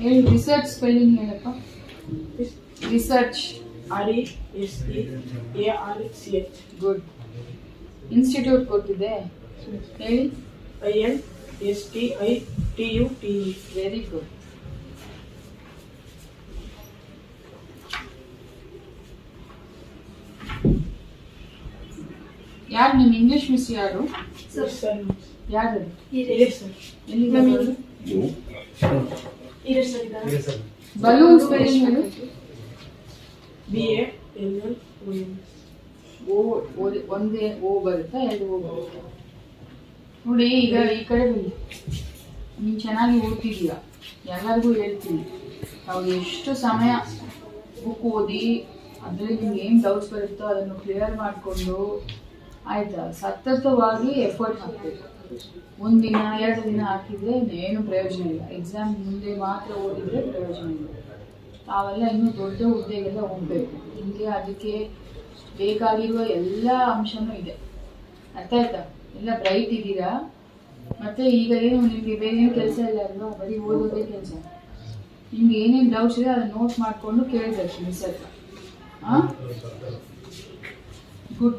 ಹೇಳಿ research spelling ಹೇಳಪ್ಪ. Research R E S T A R C H good institute ಕೊಟ್ಟಿದೆ ಹೇಳಿ. I N S T I T U T E very good ಯಾರು ನಿಮ್ಮ English miss ಯಾರು? Sir ಯಾರು? ಇದೆ ಸರ್ ಎಲ್ಲಿಂದ ಬರೋದು? ಇದೆ ಸರ್ ಬಲೂನ್ ಸ್ಪೆಲ್ಲಿಂಗ್ ಹೇಳು. B A L O O- ಒಂದೇ ಓ ಬರುತ್ತಾ ಎರಡು ಓ ಬರುತ್ತಾ? ನೋಡಿ ಈಗ ಈ ಕಡೆ ಬನ್ನಿ. ನೀನು ಚೆನ್ನಾಗಿ ಓದ್ತಿದೀಯ ಎಲ್ಲರಿಗೂ ಹೇಳ್ತೀನಿ. ನಾವು ಎಷ್ಟು ಸಮಯ ಬುಕ್ ಓದಿ ಅದರಲ್ಲಿ ನಿಮ್ಗೆ ಏನು ಡೌಟ್ಸ್ ಬರುತ್ತೋ ಅದನ್ನು ಕ್ಲಿಯರ್ ಮಾಡಿಕೊಂಡು ಆಯ್ತಾ? ಸತತವಾಗಿ ಎಫರ್ಟ್ ಹಾಕಬೇಕು. ದಿನ ಎರಡು ದಿನ ಹಾಕಿದ್ರೆ ಏನು ಪ್ರಯೋಜನ ಇಲ್ಲ. ಎಕ್ಸಾಮ್ ಮುಂದೆ ಮಾತ್ರ ಓದಿದ್ರೆ ಪ್ರಯೋಜನ ಇಲ್ಲ. ತಾವೆಲ್ಲ ಇನ್ನೂ ದೊಡ್ಡ ಹುದ್ದೆಗೆಲ್ಲ ಹೋಗ್ಬೇಕು. ನಿಮಗೆ ಅದಕ್ಕೆ ಬೇಕಾಗಿರುವ ಎಲ್ಲ ಅಂಶನೂ ಇದೆ. ಅರ್ಥ ಆಯ್ತಾ? ಎಲ್ಲ ಬ್ರೈಟ್ ಇದ್ದೀರಾ? ಮತ್ತೆ ಈಗ ಏನು ನಿಮಗೆ ಬೇರೆ ಏನು ಕೆಲಸ ಇಲ್ಲ ಅಲ್ವಾ? ಬರೀ ಓದೋದೇ ಕೆಲಸ. ನಿಮ್ಗೆ ಏನೇನು ಡೌಟ್ಸ್ ಇದೆ ಅದನ್ನ ನೋಟ್ ಮಾಡಿಕೊಂಡು ಕೇಳಿದ್ರೆ ಮಿಸ್ ಹತ್ರ ಹಾಂ ಗುಡ್